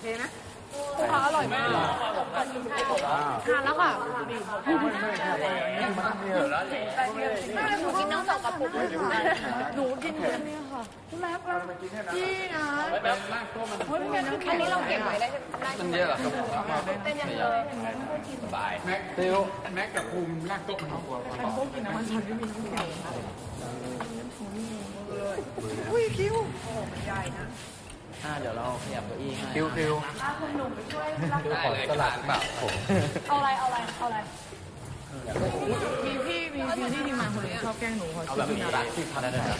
เทนะอร่อยมากทานแล้วค่ะหนูกินน้ำสองกระปุกหนูกินแค่นี้ค่ะพี่แม็กซ์พี่นะเฮ้ยพี่แม็กซ์อันนี้เราเก็บไว้ได้ได้มันเยอะหรอครับเป็นยังเลยสบายแม็กซิลแม็กซ์กับภูมิลากโต๊ะมันเอาหัวก่มีน้ำแข็ง อนอ่าเดี๋ยวเราขยับเก้าอี้ให้คิวคิวได้เลยตลาดเปล่าผมเอาอะไรเอาอะไรเอาอะไรมีพี่มีพี่ที่ทีมงานคนนี้ชอบแกล้งหนูเขาเอาแบบนี้ละที่พันได้ครับ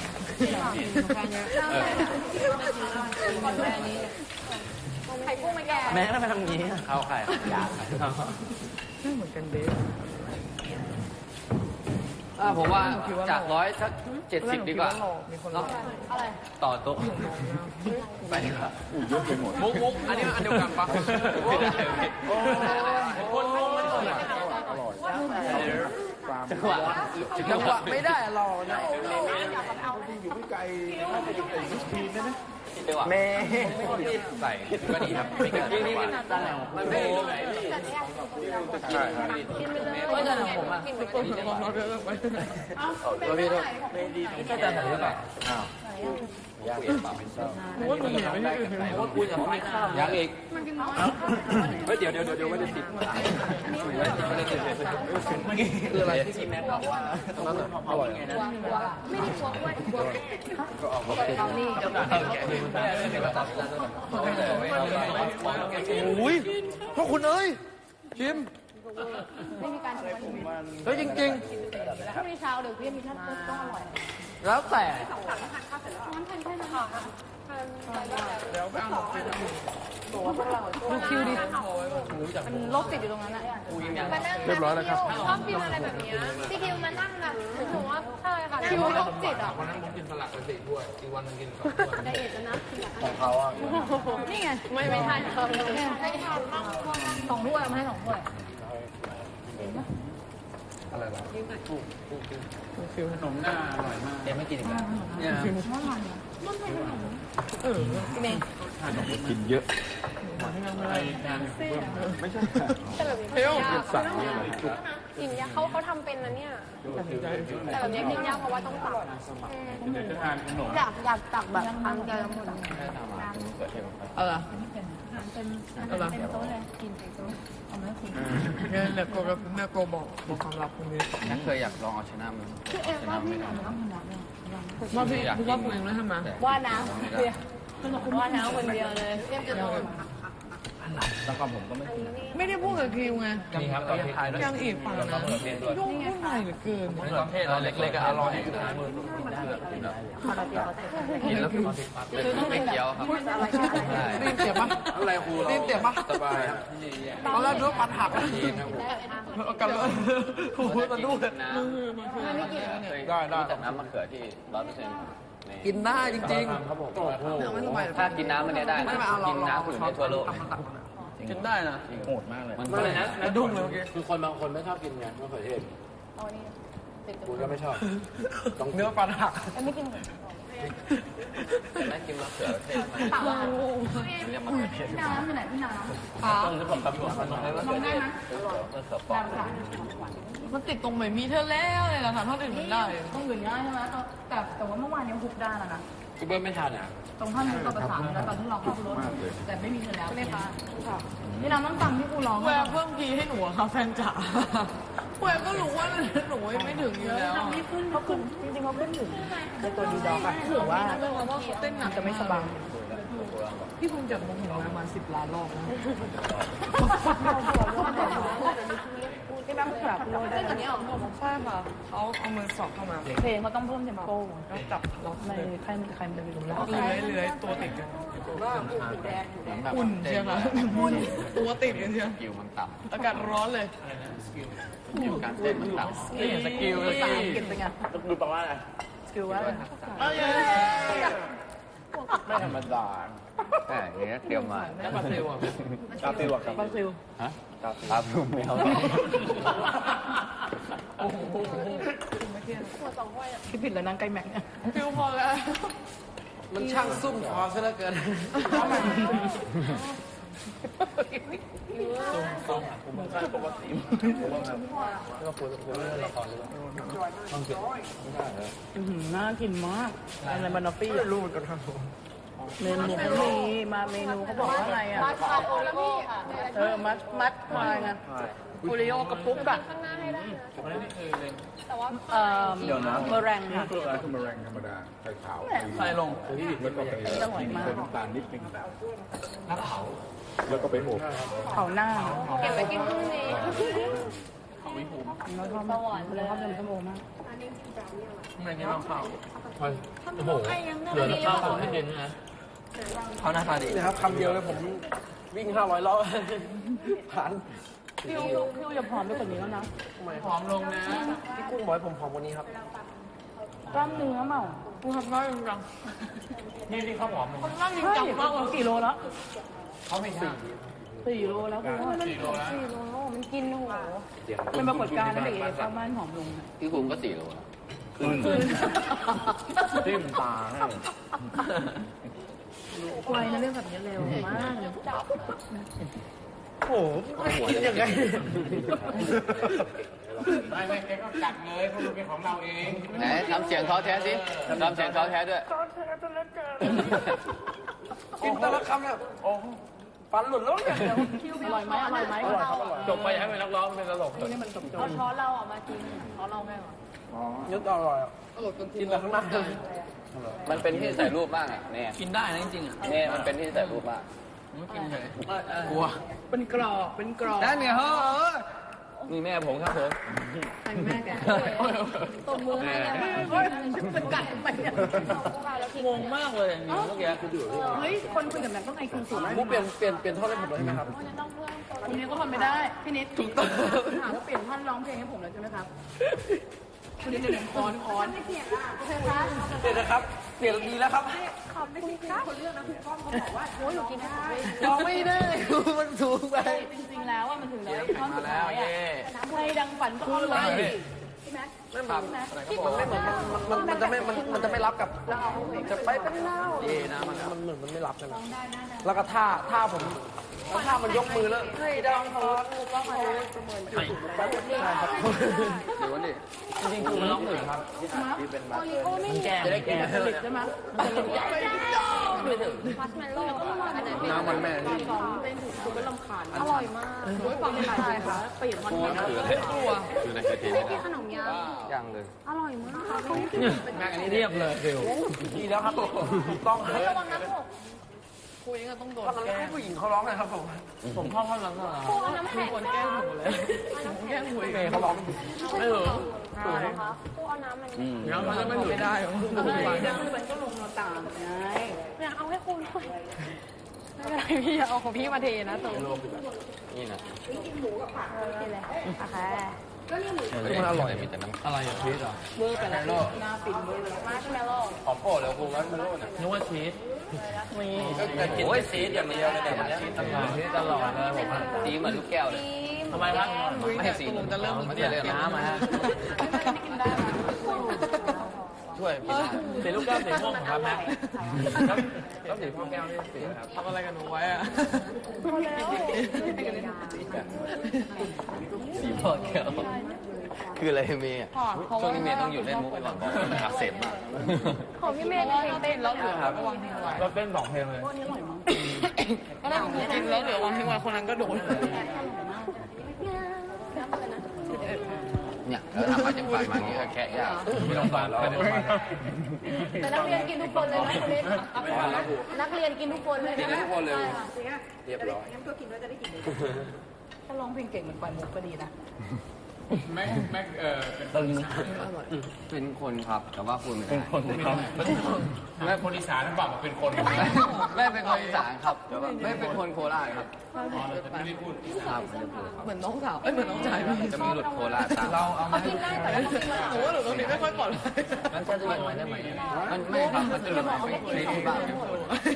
ไข่กุ้งไหมแกแม่ทำไมทำงี้เข้าไข่ยากไม่เหมือนกันเด้ อ่าผมว่าจากร้อยสักเจ็ดสิบดีกว่าหลอกมีคนหลอกอะไรต่อโต๊ะไปดีกว่ามุกมุกอันนี้อันเดียวกันปะไม่ได้คนมุกมันอร่อยจังหวะจังหวะไม่ได้หลอกนะจังห วะแม่ใส่ก็ดีครับไม่เกินนี่นี่มันไม่รู้ไหนใช่ครับก็จะของผมอะทุกคนของเราเดินไปตัวพี่ด้วยไม่ดีก็จะถ่ายหรือเปล่าอ้าว ยังอีกเปล่าเป็นเศร้าว่ามันเหนียวไม่ใช่อื่นเลยว่าคุยกับพี่ข้าวยังอีกเฮ้ยเดี๋ยวเดี๋ยวเดี๋ยวไม่ได้ติดไม่ได้ติดคืออะไรที่แม็กบอกว่าตรงอร่อยไงนะไม่ได้กลัวอ้วนกลัวก็ออกมาเป็นนี่เดี๋ยวแกะมือมาเดี๋ยวตัดแล้วอุ้ยพ่อคุณเอ้ยชิมไม่มีการชวนเฮ้ยจริงพรุ่งนี้เช้าเดี๋ยวพี่มีท่านต้องอร่อย แล้วแต่งั้นทานแค่นั้นค่ดูคิวดิมันโรคติดอยู่ตรงนั้นอะเรียบร้อยแล้วครับชอบกินอะไรแบบนี้พี่คิวมานั่งแบบหนูว่าใช่ค่ะคิวโรคจิตอะวันนั้นผมกินสลัดไปสี่ถ้วยอีกวันนึงกินสองถ้วไดเอทนะของเขาอะนี่ไงไม่ไม่ทานเขาให้ทานบ้างสองถ้วยมาให้สองถ้วย อะไรล่ะขนมหน้าอร่อยมากเอ็มไม่กินอีกแล้วเนี่ยเออพี่เมย์กินเยอะไม่ใช่แต่แบบนี้เฮ้ยสั่งเนี่ยเลยกินยาเขาเขาทำเป็นนะเนี่ยแต่แบบนี้กินยากเพราะว่าต้องตักอยากอยากตักแบบทานเดียวหมดเอาล่ะเอาล่ะเนี่ยแหละโกกับแม่โกบอกบอกความลับคนนี้นักเคยอยากลองเอาชนะมันชนะไม่ได้ว่าพี่พี่ว่าคุณเองนะทำไมว่าน้ำว่าน้ำคนเดียวเลยเรียมจะโดน แล้วก็ผมก็ไม่กินไม่ได้พูดกับคิวไง นี่ครับตอนท้ายด้วยยังอีกฝั่งนะยุ่งวุ่นวายเหลือเกินตอนเทศเราเล็กๆก็อร่อยนะกินแล้วคือไม่เคี้ยวครับรีบเจ็บปะอะไรครูรีบเจ็บปะสบายตอนแรกนึกว่าปัดหักกินครับผมเอากลับเลยโอ้โหตะดูเลยได้ได้จากน้ำมะเขือที่ร้อยเปอร์เซ็นต์กินได้จริงครับผมๆไม่สบายถ้ากินน้ำมันเนี่ยได้ไม่มาเอาลอกิงนลองน้ำอื่นได้ทั่วโลก กินได้นะโหดมากเลยมันอะไรนะกระดุ้งเลยเมื่อกี้คือคนบางคนไม่ชอบกินไงมะเขือเทศเอานี่ติดกูก็ไม่ชอบเนื้อปัดหักไม่กินแต่นั่นกินมะเขือเทศมันเปล่าเรียกมะเขือเทศพี่น้ำอยู่ไหนพี่น้ต้องที่ผมตำรวจมันเลยมะเขือเทศมะเขือปอกมันติดตรงไหนมีเธอแล้วเลยนะคะถ้าอื่นมันได้ำต้องอื่นง่ายใช่ไหมแต่แต่ว่าเมื่อวานยังฮุบได้แล้วนะ กูเบิ้ลไม่ทานอะ ตรงท่อนนี้ตัวประสานแล้วตอนที่เราเข้ารถแต่ไม่มีเธอแล้วใช่ไหมคะพี่น้ำต้องฟังที่กูร้องแววเพิ่มพีให้หนูอะค่ะแฟนจ๋าแววก็รู้ว่าหนูไม่ถึงอยู่แล้วไม่ขึ้นเขาขึ้นจริงๆเขาขึ้นอยู่ในตัวดีดอกอะถือว่าเรื่องว่าเขาเต้นหนักจะไม่สบาย พี่คงจับมงหัวประมาณสิบล้านรอบนะพี่น้ำเขือพูดได้ตัวนี้หรอใช่ค่ะเขาเอามือสอบเข้ามาเพลงเขาต้องเพิ่มเทมโปก็จับล็อกในใครใครมันจะไปรู้แล้วเลื้อยเลื้อยตัวติดกันอุ่นเชียวค่ะอุ่นตัวติดกันเชียวสกิลมันต่อากาศร้อนเลยำสกิลการเต้นมันต่ำนี่สกิลสภาษากิลอังกฤษเป็นไงดูแปลว่าอะไรสกิลว่าอะไรเอ้ยไม่ธรรมดา แต่เนี้ยเตรียมมาแม่ปลาซิวอะกาฟิวครับบราซิลฮะกาฟิวไม่เอาโอ้โหคิดผิดแล้วนั่งใกล้แม็กเนี่ยฟิวพอแล้วมันช่างซุ่มคอซะเหลือเกินอื้อหือน่ากินมากอะไรบานอฟฟี่รูดกันครับ เมนูเขามีมาเมนูเขาบอกว่าไงอะมาทานโอแล้วพี่ค่ะเออ มัดมัดมาไงคูริโอกระปุกอะข้างหน้าให้ได้นะแต่ว่าเอ่อเมอแรงค่ะคืออะไรคือมะแรงธรรมดาไข่ขาวใส่ลงแล้วก็ไปอร่อยมากใส่น้ำตาลนิดนึงแล้วเผาแล้วก็ไปอบเผาหน้าเก็บไว้กินพรุ่งนี้เราชอบสวรรค์เลยชอบเป็นชั่วโมงมากไม่นี่ต้องเผาโอ้โหเหลือข้าวของให้กินนะ เขาหน้าตาดีนะครับคำเดียวเลยผมวิ่งห้าร้อยรอบผ่านพี่อูพี่อูอย่าผอมไปกว่านี้แล้วนะผอมลงนะ พี่กุ้งบอกให้ผมผอมกว่านี้ครับกล้ามเนื้อเมากูทำน้อยจังนี่ที่ข้าวหอมกล้ามจริงจังมากกี่โลแล้วเขาไม่สี่สี่โลแล้วคุณว่าสี่โลแล้วสี่โลมันกินโอ้โหเป็นปรากฏการณ์นะเด็กข้างบ้านผอมลงนะพี่กุ้งก็สี่โลแล้วจิ้มตาให้ ไวนะเรื่องแบบนี้เร็วมากเลยโอ้โหกินยังไงไม่ไม่แกก็กัดเลยเพราะมันเป็นของเราเองไหนทำเสียงท้อแท้สิทำเสียงท้อแท้ด้วยกินแต่ละคำเนี่ยโอ้ ฟันหลุดแล้วเนี่ยอร่อยไหมอร่อยไหมจบไปให้เป็นนักร้องเป็นตลกนี่มันจบจบเอาช้อนเราออกมากินช้อนเราไม่หรอยึดอร่อยอะกินแต่ข้างหน้ามันเป็นที่ใส่รูปมากอะเนี่ยกินได้นะจริงๆอะเนี่ยมันเป็นที่ใส่รูปมากไม่กินเลยกลัวเป็นกรอบเป็นกรอบนั่นไงเฮ้ย นี่แม่ผมครับผมใครแม่แกตบมือให้แล้วเฮ้ยเป็นกัดทำไมเนี่ยงงมากเลยอย่างนี้เมื่อกี้เฮ้ย คนคุยกับแม่ต้องไอคิวสูงมุกเปลี่ยนเปลี่ยนเปลี่ยนท่อนให้ผมเลยใช่ไหมครับคนนี้ก็ทำไม่ได้ พี่นิดถูกต้องถามว่าเปลี่ยนท่านร้องเพลงให้ผมแล้วใช่ไหมครับ คุณนิดเดี๋ยวคอนคอนเปลี่ยนนะครับ เปลี่ยนดีแล้วครับโอ้ยหนูกินได้ร้องไม่ได้ มันสูงไป จริงๆแล้วว่ามันถึงแล้วท่อนสุดแล้ท้าวยเย่อะเพลงดังฝันก็เลยไม่มันมันไม่เหมือนมันมันมันจะไม่มันมันจะไม่รับกับจะไปเป็นเล่าเย่นะมันมันเหมือนมันไม่รับใช่ไหมแล้วก็ท่าท่าผม ท่ามันยกมือแล้วให้ดังเขาว่าเขาประเมินจุดใช่ครับเดี๋ยวดิจริงๆคือมันร้องหนึ่งครับโอริโอ้ไม่มีแก้จะได้กินผลิตใช่ไหมมัชเมลโล่อันนั้นเป็นน้ำมันแม่ที่เต้นถูกคุณก็ลำคาญอร่อยมากโอ้ยฟังขายเลยค่ะเปลี่ยนมันมันกลัวอยู่ในเคยกินไม่กินขนมยยังเลยอร่อยมากแม่อันนี้เรียบเลยเร็วดีแล้วครับต้องให้ระวังน้ำหก คุยก็ต้องโดนท่อนนั้นให้ผู้หญิงเขาร้องเลยครับผมผมชอบท่อนนั้นนะพวกน้ำแข็งคนแกล้งหนูเลยแกล้งหวยเมย์เขาร้องไม่เหรอใช่คะพวกเอาน้ำมันน้ำมันจะไม่หลุดไม่ได้หรอไม่มันก็ลงมาตามไงอยากเอาให้คุณด้วยไม่เป็นไรพี่เอาของพี่มาเทนะตัวนี่นะกินเลยโอเคมันอร่อยมีแต่น้ำอะไรอะพีชอะเบอร์ไปแล้วหน้าปิ่นเบอร์เลยมัชเมลโล่หอมโป้แล้วครูมัสเมโล่เนี่ยนึกว่าชีสมี ก็กินโอ้ยซีดอย่างเดียวเลยแต่วันนี้ตลอดชีสตลอดเลยผมสีเหมือนลูกแก้วเลยทำไมครับไม่ให้สีผมจะเริ่มไม่ได้เลยน้ำมาฮะกินได้ช่วยกินสีลูกแก้วสีม่วงของครับแม็กแล้วสีฟ้าแก้วนี่สีครับทำอะไรกันหนูไว้อะสีพ่อแก้วคืออะไรเมย์ช่วงนี้เมย์ต้องหยุดเล่นมุกไปก่อนเพราะมันอักเสบมาก ของพี่เมย์เพลงเต้นแล้วเหรอครับเราเต้นสองเพลงเลยก็ได้จริงแล้วเดี๋ยววันที่วันคนนั้นก็โดนเนี่ยแล้วทำมาจากไฟมาอย่างนี้ก็แค่ยากไม่ต้องฟันแล้วแต่นักเรียนกินทุกคนเลยนะคุณเล่นนักเรียนกินทุกคนเลยกินได้ทุกคนเลยเรียบร้อยถ้าร้องเพลงเก่งมันปล่อยมุกก็ดีนะ แม็กแม็กเออเป็นตึงเป็นคนครับ แต่ว่าคุณไม่ได้คนครับแม่คนอีสานนั่นบอกว่าเป็นคนไม่เป็นคนอีสานครับแต่ว่าไม่เป็นคนโคราชครับอ๋อเราจะไม่ได้พูดครับไม่ได้พูดเหมือนน้องสาวเอ้ยเหมือนน้องชายพี่จะมีหลุดโคราชตามเราเอามากินได้แต่ว่ากินมากหนูว่าหนูตรงนี้ไม่ค่อยปลอดภัยมันจะหลุดไหมได้ไหมมันไม่ครับมันจะหลุดไหมในที่บ้าน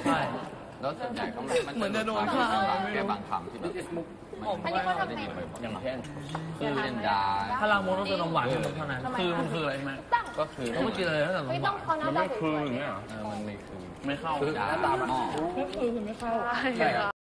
ใช่ แล้วส่วนใหญ่ก็มันเหมือนจะโดนฆ่าแค่บางคำที่แบบมันไม่ได้ยินบ่อยๆอย่างเช่นคือเช่นดาถ้าล้างมุกต้องเป็นนมหวานกับนมเท่านั้น คือมันคืออะไรใช่ไหมก็คือต้องไม่กินอะไรตั้งแต่นมไม่หต้วาองนเขาหน้ามันตาไม่คืออย่างเงี้ยเหรอเออมันไม่คือไม่เข้าคือหน้าตามันก็คือคือไม่เข้าใช่ครับ